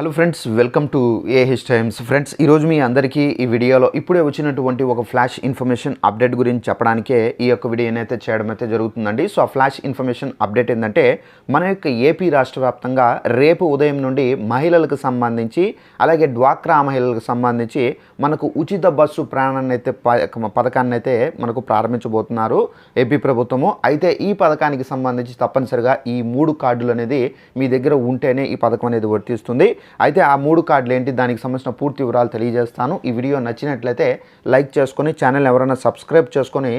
Hello friends welcome to AH Times friends ఈరోజు మీ అందరికీ ఈ వీడియోలో ఇప్పుడే వచ్చినటువంటి ఒక ఫ్లాష్ ఇన్ఫర్మేషన్ అప్డేట్ గురించి చెప్పడానికే ఈ యొక్క వీడియోని అయితే చేయడం అయితే జరుగుతుందండి. సో ఆ ఫ్లాష్ ఇన్ఫర్మేషన్ అప్డేట్ ఏంటంటే మన యొక్క ఏపీ రాష్ట్ర వ్యాప్తంగా రేపు ఉదయం నుండి మహిళలకు సంబంధించి అలాగే డ్వాక్రా మహిళలకు సంబంధించి మనకు ఉచిత బస్సు ప్రయాణాన్ని అయితే ప- పథకాన్ని అయితే మనకు ప్రారంభించబోతున్నారు ఏపీ ప్రభుత్వము. అయితే ఈ పథకానికి సంబంధించి తప్పనిసరిగా ఈ మూడు కార్డులు అనేది మీ దగ్గర ఉంటేనే ఈ పథకం అనేది వర్తిస్తుంది. అయితే ఆ మూడు కార్డులు ఏంటి? దానికి సంబంధించిన పూర్తి వివరాలు తెలియజేస్తాను. ఈ వీడియో నచ్చినట్లయితే లైక్ చేసుకొని ఛానల్ ఎవరైనా సబ్స్క్రైబ్ చేసుకొని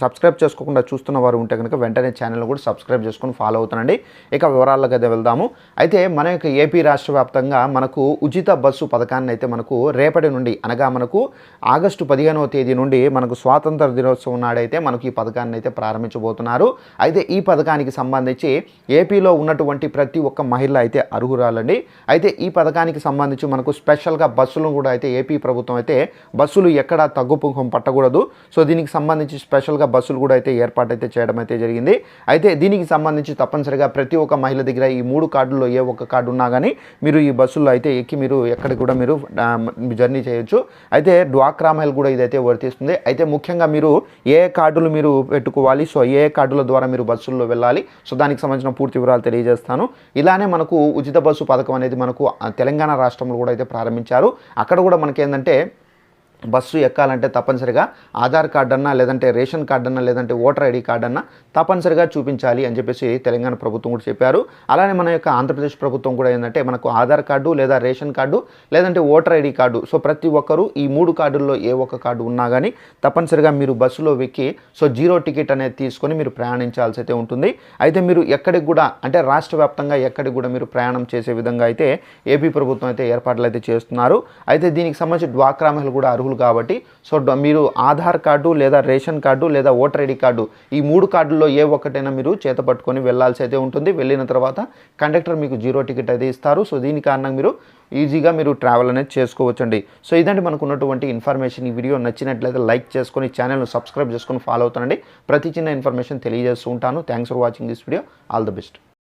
సబ్స్క్రైబ్ చేసుకోకుండా చూస్తున్న వారు ఉంటే కనుక వెంటనే ఛానల్ కూడా సబ్స్క్రైబ్ చేసుకొని ఫాలో అవుతానండి. ఇక వివరాల్లోకి అయితే వెళ్దాము. అయితే మన యొక్క ఏపీ రాష్ట్ర వ్యాప్తంగా మనకు ఉచిత బస్సు పథకాన్ని అయితే మనకు రేపటి నుండి అనగా మనకు ఆగస్టు పదిహేనవ తేదీ నుండి మనకు స్వాతంత్ర దినోత్సవం నాడైతే మనకు ఈ పథకాన్ని అయితే ప్రారంభించబోతున్నారు. అయితే ఈ పథకానికి సంబంధించి ఏపీలో ఉన్నటువంటి ప్రతి ఒక్క మహిళ అయితే అర్హురాలండి. అయితే ఈ పథకానికి సంబంధించి మనకు స్పెషల్గా బస్సులను కూడా అయితే ఏపీ ప్రభుత్వం అయితే బస్సులు ఎక్కడ తగ్గుపుఖం పట్టకూడదు. సో దీనికి సంబంధించి స్పెషల్గా బస్సులు కూడా అయితే ఏర్పాటు అయితే చేయడం అయితే జరిగింది. అయితే దీనికి సంబంధించి తప్పనిసరిగా ప్రతి ఒక్క మహిళ దగ్గర ఈ మూడు కార్డుల్లో ఏ ఒక్క కార్డు ఉన్నా కానీ మీరు ఈ బస్సుల్లో అయితే ఎక్కి మీరు ఎక్కడికి కూడా మీరు జర్నీ చేయొచ్చు. అయితే డ్వాక్రా మహిళ కూడా ఇదైతే వర్తిస్తుంది. అయితే ముఖ్యంగా మీరు ఏ కార్డులు మీరు పెట్టుకోవాలి సో ఏ కార్డుల ద్వారా మీరు బస్సుల్లో వెళ్ళాలి సో దానికి సంబంధించిన పూర్తి వివరాలు తెలియజేస్తాను. ఇలానే మనకు ఉచిత బస్సు పథకం అనేది మనకు ఆ, తెలంగాణ రాష్ట్రంలో కూడా అయితే ప్రారంభించారు. అక్కడ కూడా మనకేంటంటే బస్సు ఎక్కాలంటే తప్పనిసరిగా ఆధార్ కార్డు అన్నా లేదంటే రేషన్ కార్డు అన్నా లేదంటే ఓటర్ ఐడి కార్డు అన్నా తప్పనిసరిగా చూపించాలి అని చెప్పేసి తెలంగాణ ప్రభుత్వం కూడా చెప్పారు. అలానే మన యొక్క ఆంధ్రప్రదేశ్ ప్రభుత్వం కూడా ఏంటంటే మనకు ఆధార్ కార్డు లేదా రేషన్ కార్డు లేదంటే ఓటర్ ఐడి కార్డు. సో ప్రతి ఒక్కరూ ఈ మూడు కార్డుల్లో ఏ ఒక్క కార్డు ఉన్నా కానీ తప్పనిసరిగా మీరు బస్సులో ఎక్కి సో జీరో టికెట్ అనేది తీసుకొని మీరు ప్రయాణించాల్సి అయితే ఉంటుంది. అయితే మీరు ఎక్కడికి కూడా అంటే రాష్ట్ర వ్యాప్తంగా ఎక్కడికి కూడా మీరు ప్రయాణం చేసే విధంగా అయితే ఏపీ ప్రభుత్వం అయితే ఏర్పాట్లు అయితే చేస్తున్నారు. అయితే దీనికి సంబంధించి డ్వాక్రా మహిళలు కూడా అర్హులు కాబట్టి సో మీరు ఆధార్ కార్డు లేదా రేషన్ కార్డు లేదా ఓటర్ ఐడి కార్డు ఈ మూడు కార్డుల్లో ఏ ఒక్కటైనా మీరు చేత పట్టుకొని వెళ్ళాల్సి అయితే ఉంటుంది. వెళ్ళిన తర్వాత కండక్టర్ మీకు జీరో టికెట్ అయితే ఇస్తారు. సో దీని కారణంగా మీరు ఈజీగా మీరు ట్రావెల్ అనేది చేసుకోవచ్చండి. సో ఇదండి మనకు ఉన్నటువంటి ఇన్ఫర్మేషన్. ఈ వీడియో నచ్చినట్లయితే లైక్ చేసుకొని ఛానల్ను సబ్స్క్రైబ్ చేసుకొని ఫాలో అవుతానండి. ప్రతి చిన్న ఇన్ఫర్మేషన్ తెలియజేస్తూ ఉంటాను. Thanks for watching this video. All the best.